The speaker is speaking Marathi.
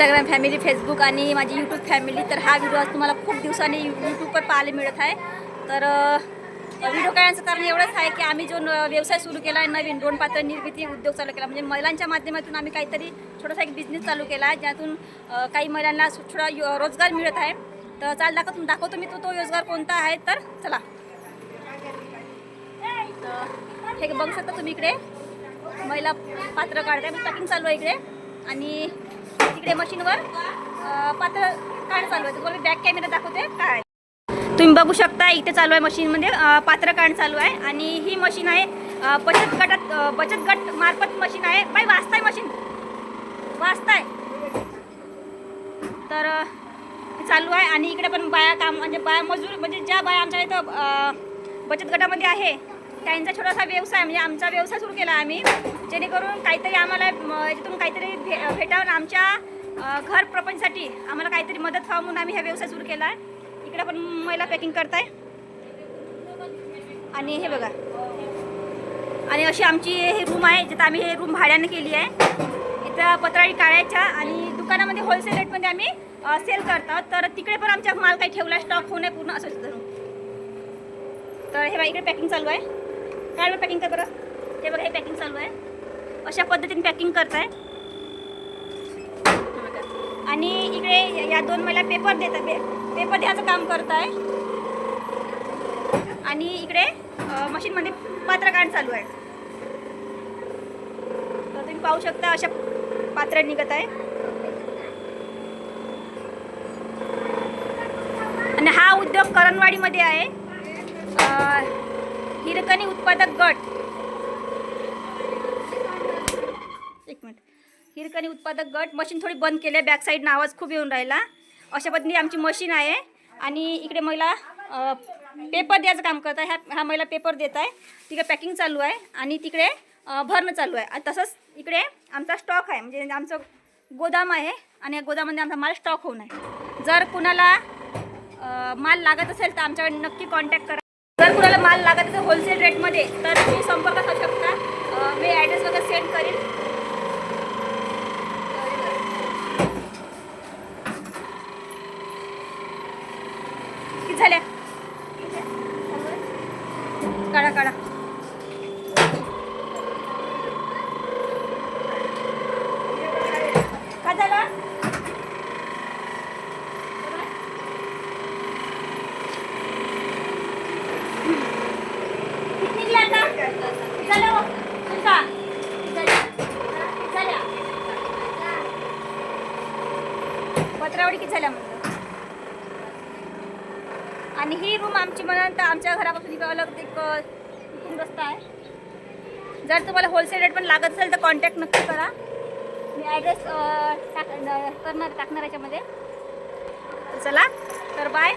इंस्टाग्राम फॅमिली फेसबुक आणि माझी यूट्यूब फॅमिली तर हा व्हिडिओ आज तुम्हाला खूप दिवसांनी यूट्यूबवर पाहायला मिळत आहे. तर व्हिडिओ करण्याचं कारण एवढंच आहे की आम्ही जो न- व्यवसाय सुरू केला आहे नवीन दोन पात्र निर्मिती उद्योग चालू केला. म्हणजे महिलांच्या माध्यमातून आम्ही काहीतरी छोटासा एक बिझनेस चालू केला आहे ज्यातून काही महिलांना सु- थोडा यो- रोजगार मिळत आहे. तर चाल दाखवतो दाखवतो मी तो तो रोजगार कोणता आहे तर चला. तर हे बघू शकता तुम्ही इकडे. महिला पात्र काढते पॅकिंग चालू आहे इकडे. आणि तिकडे मशीनवर पातळ पात्र काढ चालू आहे. तुम्हाला बॅक कॅमेरा दाखवते काय तुम्ही बघू शकता इथे चालू आहे मशीनमध्ये पात्र काढ चालू आहे. आणि ही मशीन आहे बचत गटात बचत गट मार्फत मशीन आहे. बाई वाचताय मशीन वाचताय? तर हे चालू आहे. आणि इकडे पण बाया काम म्हणजे बाया मजूर म्हणजे ज्या बाया आमच्या इथं बचत गटामध्ये आहे त्यांचा छोटासा व्यवसाय म्हणजे आमचा व्यवसाय सुरू केला आम्ही. जेणेकरून काहीतरी आम्हाला याच्यातून काहीतरी भे भेटावून आमच्या घर प्रपंचसाठी आम्हाला काहीतरी मदत व्हावं म्हणून आम्ही हा व्यवसाय सुरू केला आहे. इकडे पण महिला पॅकिंग करताय. आणि हे बघा. आणि अशी आमची हे रूम आहे जिथं आम्ही हे रूम भाड्याने केली आहे. इथं पत्राळी काळ्याच्या आणि दुकानामध्ये होलसेल रेटमध्ये आम्ही सेल करतात तर तिकडे पण आमच्या माल काही ठेवला स्टॉक होऊ नये पूर्ण असं धरून तर हे बघा इकडे पॅकिंग चालू आहे. काय पॅकिंग कर बरं? हे बघा हे पॅकिंग चालू आहे. अशा पद्धतीने पॅकिंग करताय. आहे आणि इकडे या दोन महिला पेपर देतात पे पेपर द्यायचं काम करत आहे आणि इकडे मशीनमध्ये पात्र चालू आहे. तर तुम्ही पाहू शकता अशा पात्र निघत आहे. आणि हा उद्योग करणवाडीमध्ये आहे. हिरकणी उत्पादक गट. एक मिनिट. हिरकणी उत्पादक गट मशीन थोडी बंद केली बॅक साईडनं आवाज खूप येऊन राहिला. अशा पद्धतीने आमची मशीन आहे आणि इकडे महिला पेपर द्यायचं काम करत आहे. ह्या ह्या महिला पेपर देत आहे. तिकडे पॅकिंग चालू आहे आणि तिकडे भरणं चालू आहे. आणि तसंच इकडे आमचा स्टॉक आहे. म्हणजे आमचं गोदाम आहे आणि या गोदामध्ये आमचा माल स्टॉक होऊन आहे जर कुणाला माल लागत असेल तर आमच्याकडे नक्की कॉन्टॅक्ट करा. कुणाला माल लागत असेल होलसेल रेटमध्ये तर तुम्ही संपर्क करू शकता. मी ॲड्रेस वगैरे सेंड करेन. झाल्या. काढा काढा काय झालं किती निघल्या आता? झाल्या हो? तुमचा? झाल्या? झाल्या? पत्रावळी किती झाल्या म्हणलं? आणि ही रूम आमची म्हणाल तर आमच्या घरापासून इकडं अलग एक इथून रस्ता आहे. जर तुम्हाला होलसेल रेट पण लागत असेल तर कॉन्टॅक्ट नक्की करा. मी ॲड्रेस टाक करणार टाकणार याच्यामध्ये. चला तर बाय